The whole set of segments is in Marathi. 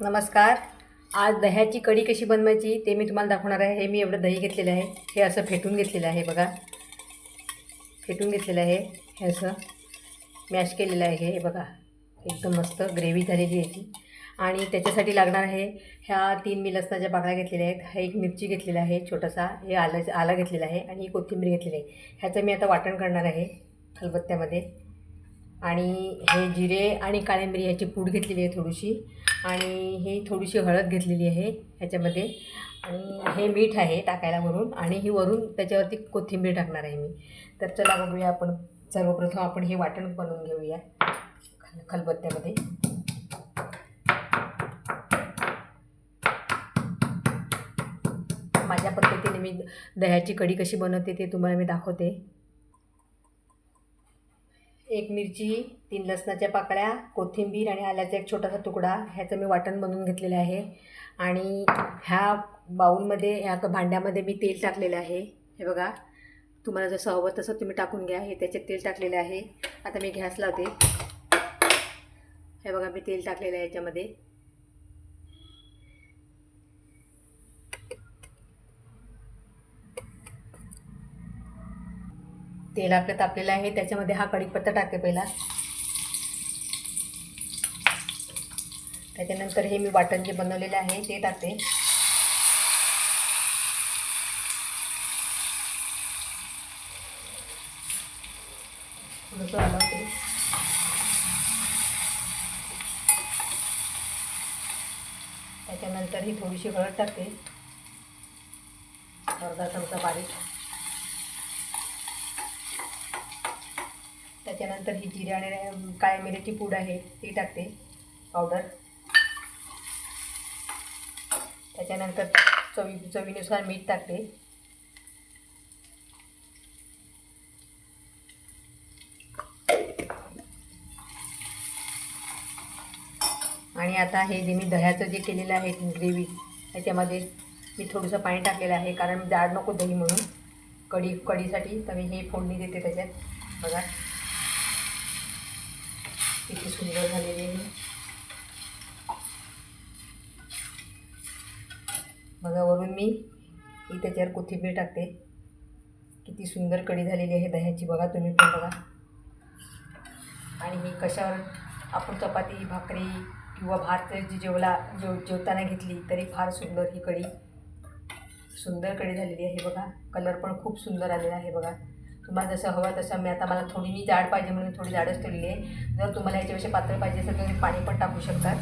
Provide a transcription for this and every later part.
नमस्कार. आज दह्याची कढी कशी बनवायची ते मी तुम्हाला दाखवणार आहे. हे मी एवढं दही घेतलेलं आहे. हे असं फेटून घेतलेलं आहे बघा. फेटून घेतलेलं आहे. हे असं मॅश केलेलं आहे. हे बघा. एकदम मस्त ग्रेव्ही झालेली आहे याची आणि त्याच्यासाठी लागणार आहे ह्या तीन मी लसणाच्या बाकड्या घेतलेल्या आहेत. हा एक मिरची घेतलेला आहे छोटासा. हे आलं आला घेतलेला आहे आणि ही कोथिंबीर घेतलेली आहे. ह्याचं मी आता वाटण करणार आहे खलबत्त्यामध्ये आणि हे जिरे आणि काळी मिरी ह्याची पूड घेतलेली आहे थोडीशी. आणि हे थोडीशी हळद घेतलेली आहे ह्याच्यामध्ये. आणि हे मीठ आहे टाकायला वरून आणि ही वरून त्याच्यावरती कोथिंबीर टाकणार आहे मी. तर चला बघूया आपण. सर्वप्रथम आपण हे वाटण बनवून घेऊया. खल खलबत्त्यामध्ये. माझ्या पद्धतीने मी दह्याची कढी कशी बनवते ते तुम्हाला मी दाखवते. एक मिरची तीन लसणाच्या पाकळ्या कोथिंबीर आणि आल्याचा एक छोटासा तुकडा ह्याचं मी वाटण बनवून घेतलेलं आहे. आणि ह्या बाऊलमध्ये ह्या भांड्यामध्ये मी तेल टाकलेलं आहे. हे बघा तुम्हाला जसं हवं तसं तुम्ही टाकून घ्या. हे त्याच्यात तेल टाकलेलं आहे. आता मी गॅस लावते. हे बघा मी तेल टाकलेलं आहे याच्यामध्ये. तेल आपलं तापलेलं आहे त्याच्यामध्ये हा कढीपत्ता टाकते पहिला. त्याच्यानंतर हे मी वाटण जे बनवलेलं आहे ते टाकते. थोडंसं हलवते त्याच्यानंतर ही थोडीशी हळद टाकते. अर्धा चमचा बारीक. त्याच्यानंतर ही जिरे आणि काळ्या मिऱ्याची पूड आहे ती टाकते पावडर त्याच्यानंतर चवी चवीनुसार मीठ टाकते. आणि आता हे जे मी दह्याचं जे केलेलं आहे ग्रेव्ही त्याच्यामध्ये मी थोडंसं पाणी टाकलेलं आहे कारण जाड नको दही म्हणून. कढी कढीसाठी तर मी हे फोडणी देते त्याच्यात. बघा. किती सुंदर झालेली आहे बघा वरून मी ही त्याच्यावर कोथिंबीर टाकते. किती सुंदर कढी झालेली आहे दह्याची. बघा तुम्ही पण बघा. आणि ही कशावर आपण चपाती भाकरी किंवा भात जी जेवला जेव जेवताना घेतली तरी फार सुंदर ही कढी. सुंदर कढी झालेली आहे बघा. कलर पण खूप सुंदर आलेला आहे बघा. तुम्हाला जसं हवं तसं मी आता मला थोडी मी जाड पाहिजे म्हणून थोडी जाडच ठेवलेली आहे. जर तुम्हाला याच्यापेक्षा पातळ पाहिजे असेल तर तुम्ही पाणी पण टाकू शकता.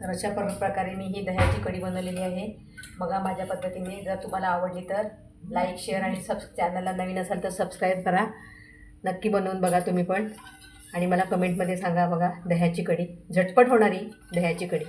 तर अशा प्रकारे मी ही दह्याची कढी बनवलेली आहे. बघा माझ्या पद्धतीने जर तुम्हाला आवडली तर लाईक शेअर आणि सब चॅनलला नवीन असाल तर सबस्क्राईब करा. नक्की बनवून बघा तुम्ही पण. आणि मला कमेंटमध्ये सांगा बघा दह्याची कढी. झटपट होणारी दह्याची कढी.